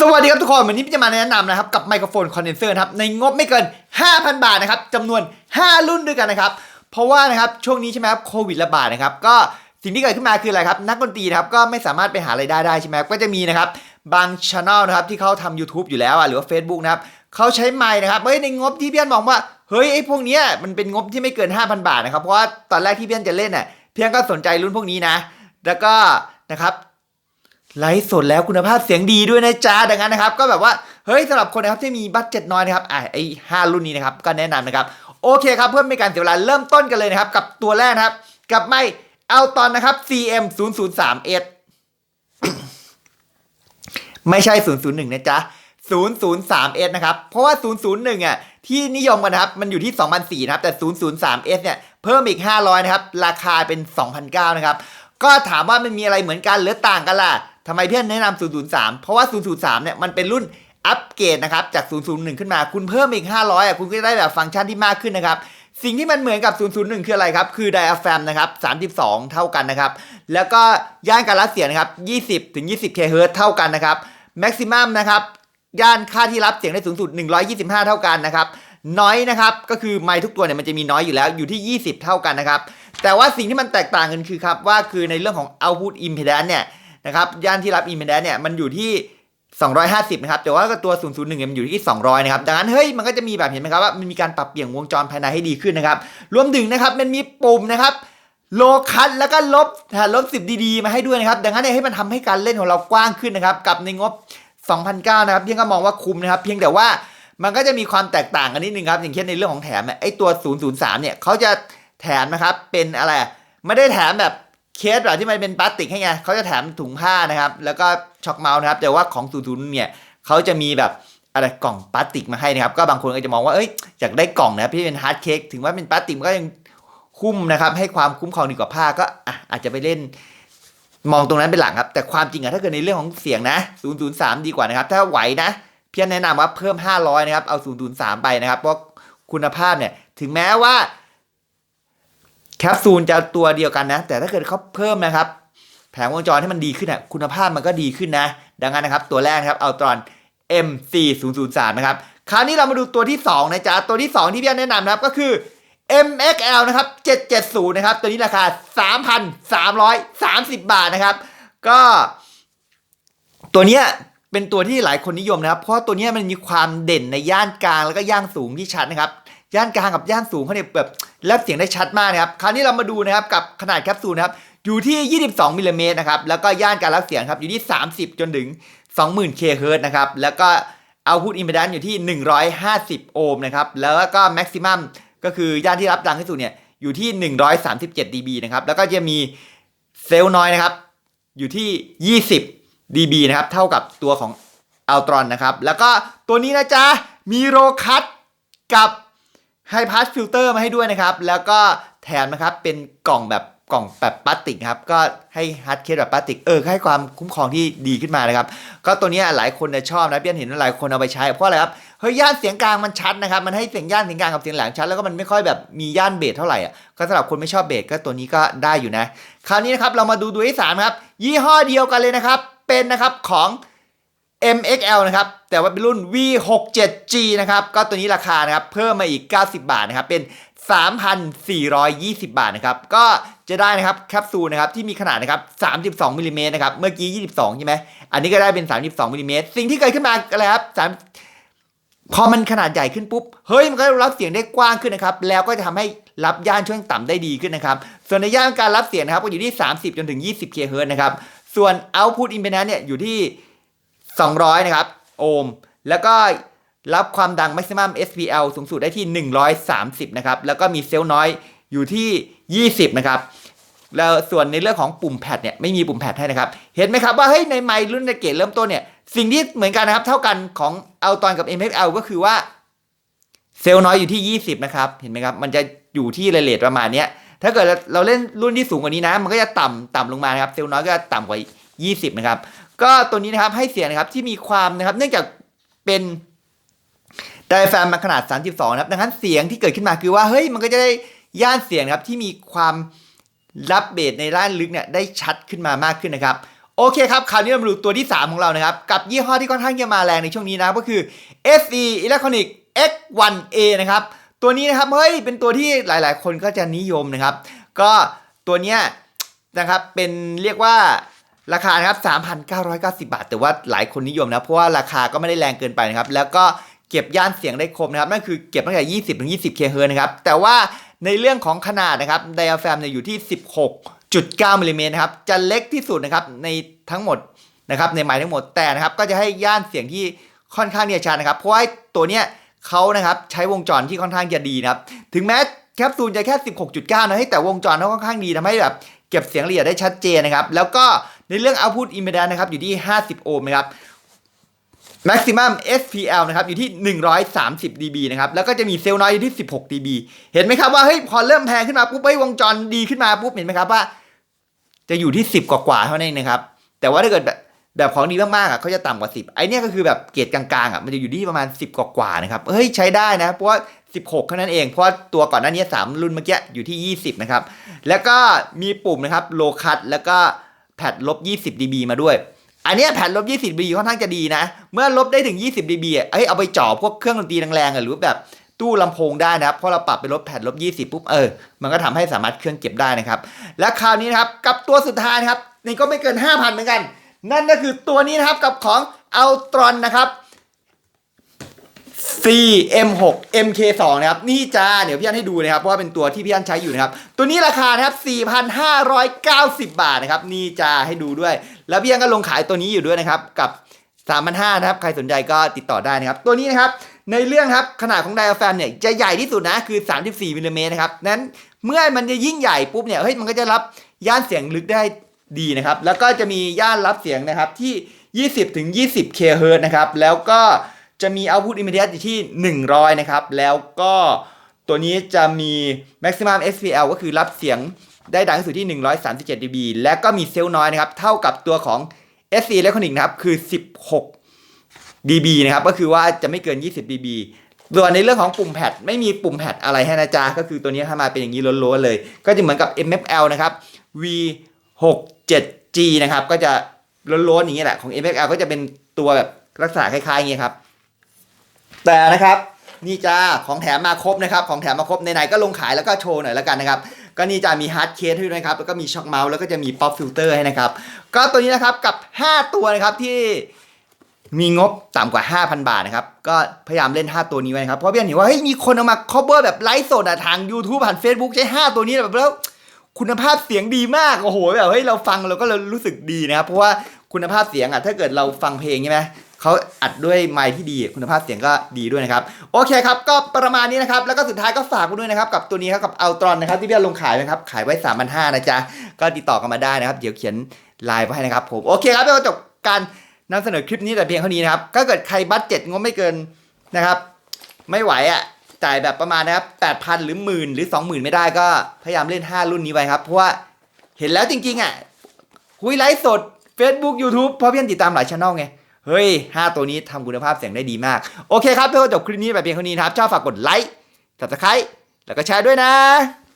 สวัสดีครับทุกคน วันนี้พี่จะมาแนะนำนะครับ กับไมโครโฟนคอนเดนเซอร์นะครับ ในงบไม่เกิน 5,000 บาทนะครับจำนวน 5 รุ่นด้วยกันนะครับ เพราะว่านะครับช่วงนี้ใช่ไหมครับโควิดระบาดนะครับ ก็สิ่งที่เกิดขึ้นมาคืออะไรครับ นักดนตรีนะครับก็ไม่สามารถไปหารายได้ได้ใช่ไหมครับก็จะมีนะครับ บางช anel นะครับที่เขาทำ YouTube อยู่แล้วอะหรือว่า Facebook นะครับเขาใช้ไมค์นะครับเฮ้ยในงบที่พี่อันมองว่าเฮ้ยไอ้พวกเนี้ยมันเป็นงบที่ไม่เกิน 5,000 บาทนะครับเพราะว่าตอนแรกที่พี่อันจะเล่นน่ะพี่อันก็สนใจรุ่นพวกนี้นะ แล้วก็นะครับ ไลฟ์สดแล้วคุณภาพเสียงดีด้วยนะจ๊ะดังนั้นนะครับ ก็แบบว่าเฮ้ยสำหรับคนนะครับที่มีบัตเจ็ตน้อยนะครับอะไอ้ห้ารุ่นนี้นะครับก็แนะนำนะครับโอเคครับเพื่อไม่การเสียเวลาเริ่มต้นกันเลยนะครับ กับตัวแรกนะครับ กับไมค์เอาตอนนะครับ CM 0 0 3 S ไม่ใช่ 001 นะจ๊ะ 003S นะครับ เพราะว่า 001อะที่นิยมกันนะครับ มันอยู่ที่ 2,004นะครับ แต่ 003S เนี่ย เพิ่มอีก 500 นะครับ ราคาเป็น 2,009นะครับ ก็ถามว่ามันมีอะไรเหมือนกันหรือต่างกันล่ะ ทำไมเพื่อนแนะนำ003 เพราะว่า 003 เนี่ยมันเป็นรุ่นอัปเกรดนะครับจาก 001 ขึ้นมา คุณเพิ่มอีก 500อะคุณก็ได้แบบฟังก์ชันที่มากขึ้นนะครับ สิ่งที่มันเหมือนกับ 001 คืออะไรครับ คือ diaphragm นะครับ 32 เท่ากันนะครับ แล้วก็ย่านการรับเสียงนะครับ 20 ถึง 20 kHz เท่ากันนะครับ maximum นะครับ ย่านค่าที่รับเสียงได้สูงสุด 125 เท่ากันนะครับ น้อยนะครับ ก็คือไมค์ทุกตัวเนี่ยมันจะมีน้อยอยู่แล้ว อยู่ที่ 20 เท่ากันนะครับ แต่ว่าสิ่งที่มันแตกต่างกันคือครับว่าคือในเรื่องของ output impedance เนี่ย นะครับย่านที่รับ impedance เนี่ยมันอยู่ที่ 250 นะครับ แต่ว่าตัว 001เนี่ยมันอยู่ที่ 200 นะครับ ดังนั้น เฮ้ย มันก็จะมีแบบเห็นไหมครับว่ามันมีการปรับเปลี่ยนวงจรภายในให้ดีขึ้นนะครับ รวมถึงนะครับ มันมีปุ่มนะครับโลคัตแล้วก็ลบลบ 10 ดีๆ มาให้ด้วยนะครับ ดังนั้นเนี่ยให้มันทำให้การเล่นของเรากว้างขึ้นนะครับ กับในงบ 2,009 นะครับ เพียงก็มองว่าคุ้มนะครับ เพียงแต่ว่ามันก็จะมีความแตกต่างกันนิดนึงครับ อย่างเช่นในเรื่องของแถมไอตัว 003 เนี่ยเขาจะแถมนะครับ เป็นอะไร ไม่ได้แถมแบบ เคสแบบที่มันเป็นพลาสติกให้ไงเขาจะแถมถุงผ้านะครับ แล้วก็ช็อคเมาส์นะครับ แต่ว่าของ00เนี่ยเขาจะมีแบบอะไรกล่องพลาสติกมาให้นะครับ ก็บางคนก็จะมองว่าเอ้ยอยากได้กล่องนะครับที่เป็นฮาร์ดเค้กถึงว่าเป็นพลาสติกมันก็ยังคุ้มนะครับ ให้ความคุ้มครองดีกว่าผ้าก็อะอาจจะไปเล่นมองตรงนั้นเป็นหลักครับ แต่ความจริงอะถ้าเกิดในเรื่องของเสียงนะ003 ดีกว่านะครับ ถ้าไหวนะ เพียงแนะนำว่าเพิ่ม 500 นะครับ เอา 003 ไปนะครับ เพราะคุณภาพเนี่ย ถึงแม้ว่า แคปซูลจะตัวเดียวกันนะ แต่ถ้าเกิดเขาเพิ่มนะครับ แผงวงจรให้มันดีขึ้นอะคุณภาพมันก็ดีขึ้นนะ ดังนั้นนะครับ ตัวแรกครับเอาตอน M4003 นะครับ คราวนี้เรามาดูตัวที่ 2 นะจ๊ะ ตัวที่ 2 ที่พี่แนะนำนะครับก็คือ MXL นะครับ 770 นะครับ ตัวนี้ราคา 3,330 บาทนะครับ ก็ ตัวเนี้ยเป็นตัวที่หลายคนนิยมนะครับ เพราะตัวเนี้ยมันมีความเด่นในย่านกลางแล้วก็ย่านสูงที่ชัดนะครับ ย่านกลางกับย่านสูงเขาเนี่ยแบบรับเสียงได้ชัดมากนะครับคราวนี้เรามาดูนะครับกับขนาดแคปซูลนะครับอยู่ที่ 22มิลลิเมตรนะครับแล้วก็ย่านการรับเสียงครับอยู่ที่ 30 จนถึง 20,000 k Hz นะครับแล้วก็เอาพุทอิม d พ n ด e อยู่ที่ 150 โอห์มนะครับแล้วก็แม็กซิมัมก็คือย่านที่รับดังที่สุดเนี่ยอยู่ที่ 137 dB นะครับแล้วก็จะมีเซลล์น้อยนะครับอยู่ที่ 20 dB นะครับเท่ากับตัวของอัลตรอนนะครับแล้วก็ตัวนี้นะจ๊ะมีโรคัตกับ ไฮพาสฟิลเตอร์มาให้ด้วยนะครับ แล้วก็แถมนะครับเป็นกล่องแบบกล่องแบบพลาสติกครับ ก็ให้ฮาร์ดเคสแบบพลาสติก เออให้ความคุ้มครองที่ดีขึ้นมานะครับ ก็ตัวนี้หลายคนชอบนะเพี่อนเห็นว่าหลายคนเอาไปใช้ เพราะอะไรครับ เฮ้ย ย่านเสียงกลางมันชัดนะครับ มันให้เสียงย่านเสียงกลางกับเสียงแหลมชัด แล้วก็มันไม่ค่อยแบบมีย่านเบสเท่าไหร่อะ ก็สำหรับคนไม่ชอบเบสก็ตัวนี้ก็ได้อยู่นะ คราวนี้นะครับเรามาดูตัวที่สามครับ ยี่ห้อเดียวกันเลยนะครับ เป็นนะครับของ MXL นะครับ แต่ว่าเป็นรุ่น V67G นะครับ ก็ตัวนี้ราคานะครับ เพิ่มมาอีก 90 บาทนะครับ เป็น 3,420 บาทนะครับ ก็จะได้นะครับแคปซูลนะครับที่มีขนาดนะครับ 32มิลลิเมตรนะครับ เมื่อกี้ 22 ใช่ไหม อันนี้ก็ได้เป็น 32มิลลิเมตรสิ่งที่เกิดขึ้นมาอะไรครับ3พอมันขนาดใหญ่ขึ้นปุ๊บ เฮ้ย มันก็รับเสียงได้กว้างขึ้นนะครับ แล้วก็จะทำให้รับย่านช่วงต่ำได้ดีขึ้นนะครับ ส่วนในย่านการรับเสียงนะครับก็อยู่ที่ 30 จนถึง 20 kHz นะครับ ส่วน output impedance เนี่ยอยู่ที่ 200 นะครับ โอห์มแล้วก็รับความดัง maximum SPL สูงสุดได้ที่ 130 นะครับ แล้วก็มีเซลล์น้อยอยู่ที่ 20 นะครับ แล้วส่วนในเรื่องของปุ่มแพดเนี่ยไม่มีปุ่มแพดให้นะครับ เห็นไหมครับว่าเฮ้ยในไมค์รุ่นในเกรดเริ่มต้นเนี่ยสิ่งที่เหมือนกันนะครับ เท่ากันของเอาตอนกับ MXL ก็คือว่าเซลล์น้อยอยู่ที่ 20 นะครับ เห็นไหมครับ มันจะอยู่ที่เรทประมาณเนี้ยถ้าเกิดเราเล่นรุ่นที่สูงกว่านี้นะ มันก็จะต่ำต่ำลงมานะครับ เซลล์น้อยก็จะต่ำกว่า 20 นะครับ ก็ตัวนี้นะครับให้เสียงนะครับที่มีความนะครับเนื่องจากเป็นไดแฟมมาขนาด 32 นะครับดังนั้นเสียงที่เกิดขึ้นมาคือว่าเฮ้ยมันก็จะได้ย่านเสียงครับที่มีความรับเบสในด้านลึกเนี่ยได้ชัดขึ้นมามากขึ้นนะครับโอเคครับคราวนี้เรามาดูตัวที่ 3 ของเรานะครับ กับยี่ห้อที่ค่อนข้างจะมาแรงในช่วงนี้นะก็คือ SE Electronic X1A นะครับตัวนี้นะครับเฮ้ยเป็นตัวที่หลาย ๆ คนก็จะนิยมนะครับ ก็ตัวเนี้ยนะครับเป็นเรียกว่า ราคานะครับ 3,990 บาท แต่ว่าหลายคนนิยมนะ เพราะว่าราคาก็ไม่ได้แรงเกินไปนะครับ แล้วก็เก็บย่านเสียงได้คมนะครับ นั่นคือเก็บตั้งแต่ 20 ถึง 20 kHz นะครับ แต่ว่าในเรื่องของขนาดนะครับ ไดอะแฟมเนี่ยอยู่ที่ 16.9มิลลิเมตรนะครับ จะเล็กที่สุดนะครับในทั้งหมดนะครับ ในไมค์ทั้งหมด แต่นะครับ ก็จะให้ย่านเสียงที่ค่อนข้างเนียชัดนะครับ เพราะว่าตัวเนี้ยเขานะครับใช้วงจรที่ค่อนข้างจะดีนะครับ ถึงแม้แคปซูลจะแค่ 16.9นะเฮ้แต่วงจรเขาค่อนข้างดีทำให้แบบเก็บเสียงละเอียดได้ชัดเจนนะครับ แล้วก็ ในเรื่อง output impedance นะครับอยู่ที่ 50 โอห์มนะครับ maximum SPL นะครับอยู่ที่ 130 dB นะครับแล้วก็จะมีเซลล์น้อยอยู่ที่ 16 dB เห็นไหมครับว่าเฮ้ยพอเริ่มแพงขึ้นมาปุ๊บเฮ้ยวงจรดีขึ้นมาปุ๊บเห็นไหมครับว่า จะอยู่ที่ 10 กว่าๆเท่านั้นนะครับ แต่ว่าถ้าเกิดแบบแบบของดีมากๆอะเขาจะต่ำกว่า 10 ไอเนี้ยก็คือแบบเกรดกลางๆอะมันจะอยู่ที่ประมาณ 10 กว่าๆนะครับเฮ้ยใช้ได้นะ เพราะว่า 16เท่านั้นเอง เพราะตัวก่อนหน้านี้ 3 รุ่นเมื่อกี้อยู่ที่ 20 นะครับ แล้วก็มีปุ่มนะครับโลคัตแล้วก็ แพดลบ20 dB มาด้วย อันนี้ยแผ่นลบ 20 dB ค่อนข้างจะดีนะ เมื่อลบได้ถึง 20 dB อะเอ้ยเอาไปจ่อพวกเครื่องดนตรีแรงๆหรือแบบตู้ลำโพงได้นะครับ เพราะเราปรับไปลบแผ่นลบ 20 ปุ๊บ เออ มันก็ทำให้สามารถเครื่องเก็บได้นะครับ และคราวนี้นะครับ กับตัวสุดท้ายนะครับ นี่ก็ไม่เกิน 5,000 เหมือนกัน นั่นก็คือตัวนี้นะครับกับของอัลตรอนนะครับ CM6 MK2 นะครับนี่จ้าเดี๋ยวพี่อันให้ดูนะครับเพราะว่าเป็นตัวที่พี่อันใช้อยู่นะครับตัวนี้ราคานะครับ4,590 บาทนะครับนี่จ้าให้ดูด้วย แล้วพี่อันก็ลงขายตัวนี้อยู่ด้วยนะครับกับ3,500นะครับใครสนใจก็ติดต่อได้นะครับตัวนี้นะครับในเรื่องครับขนาดของไดอะแฟมเนี่ยจะใหญ่ที่สุดนะคือ 34มิลลิเมตรนะครับนั้นเมื่อมันจะยิ่งใหญ่ปุ๊บเนี่ยเฮ้ยมันก็จะรับย่านเสียงลึกได้ดีนะครับแล้วก็จะมีย่านรับเสียงนะครับที่ 20ถึง20 kHz นะครับแล้วก็ จะมี output immediate อยู่ที่ 100 นะครับ แล้วก็ตัวนี้จะมี maximum SPL ก็คือรับเสียงได้ดังที่สุดที่ 137 dB และก็มีเซลล์น้อยนะครับ เท่ากับตัวของ SC Electronic นะครับคือ 16 dB นะครับ ก็คือว่าจะไม่เกิน 20 dB ส่วนในเรื่องของปุ่มแพดไม่มีปุ่มแพดอะไรให้นะจ๊ะ ก็คือตัวนี้ถ้ามาเป็นอย่างนี้ล้วนๆเลย ก็จะเหมือนกับ MFL นะครับ V67G นะครับ ก็จะล้วนๆอย่างนี้แหละของ MFL ก็จะเป็นตัวแบบลักษณะคล้ายๆอย่างนี้ครับ แต่นะครับนี่จ้าของแถมมาครบนะครับของแถมมาครบไหนๆก็ลงขายแล้วก็โชว์หน่อยแล้วกันนะครับก็นี่จะมีฮาร์ดเคสให้ด้วยนะครับแล้วก็มีช็อคเมาส์แล้วก็จะมีป๊อปฟิลเตอร์ให้นะครับก็ตัวนี้นะครับกับ 5 ตัวนะครับที่มีงบต่ำกว่า 5,000 บาทนะครับ ก็พยายามเล่น 5 ตัวนี้ไว้นะครับ เพราะพี่อันเห็นว่าเฮ้ยมีคนเอามา cover แบบไลฟ์สดอะทาง YouTube ผ่าน Facebook ใช้ 5 ตัวนี้แบบแล้ว คุณภาพเสียงดีมากโอ้โหแบบเฮ้ยเราฟังเราก็เลยรู้สึกดีนะครับ เพราะว่าคุณภาพเสียงอะถ้าเกิดเราฟังเพลงใช่ไหม เขาอัดด้วยไมค์ที่ดีคุณภาพเสียงก็ดีด้วยนะครับ โอเคครับ ก็ประมาณนี้นะครับ แล้วก็สุดท้ายก็ฝากคุณด้วยนะครับ กับตัวนี้ครับกับอัลตรอนนะครับที่พี่อนลงขายนะครับ ขายไว้3 5 0 0นนะจ๊ะ ก็ติดต่อกันมาได้นะครับ เดี๋ยวเขียนไลน์ไว้ให้นะครับ ผม โอเคครับแล้วก็จบการนำเสนอคลิปนี้แต่เพียงเท่านี้นะครับถ้าเกิดใครบัตเจ็ตงบไม่เกินนะครับ ไม่ไหวอะจ่ายแบบประมาณนะครับ8,000หรือหมื่นหรือ20,000ไม่ได้ก็พยายามเล่น 5 รุ่นนี้ไว้ครับ เพราะว่าเห็นแล้วจริงๆอะคุยไลฟ์สด Facebook YouTube เพราะเพี่อนติดตามหลายช่องไง เฮ้ย 5 ตัวนี้ทำคุณภาพเสียงได้ดีมาก โอเคครับเพื่อจบคลิปนี้ไปเพียงเท่านี้นะครับ ชอบฝากกดไลค์ subscribe แล้วก็แชร์ด้วยนะ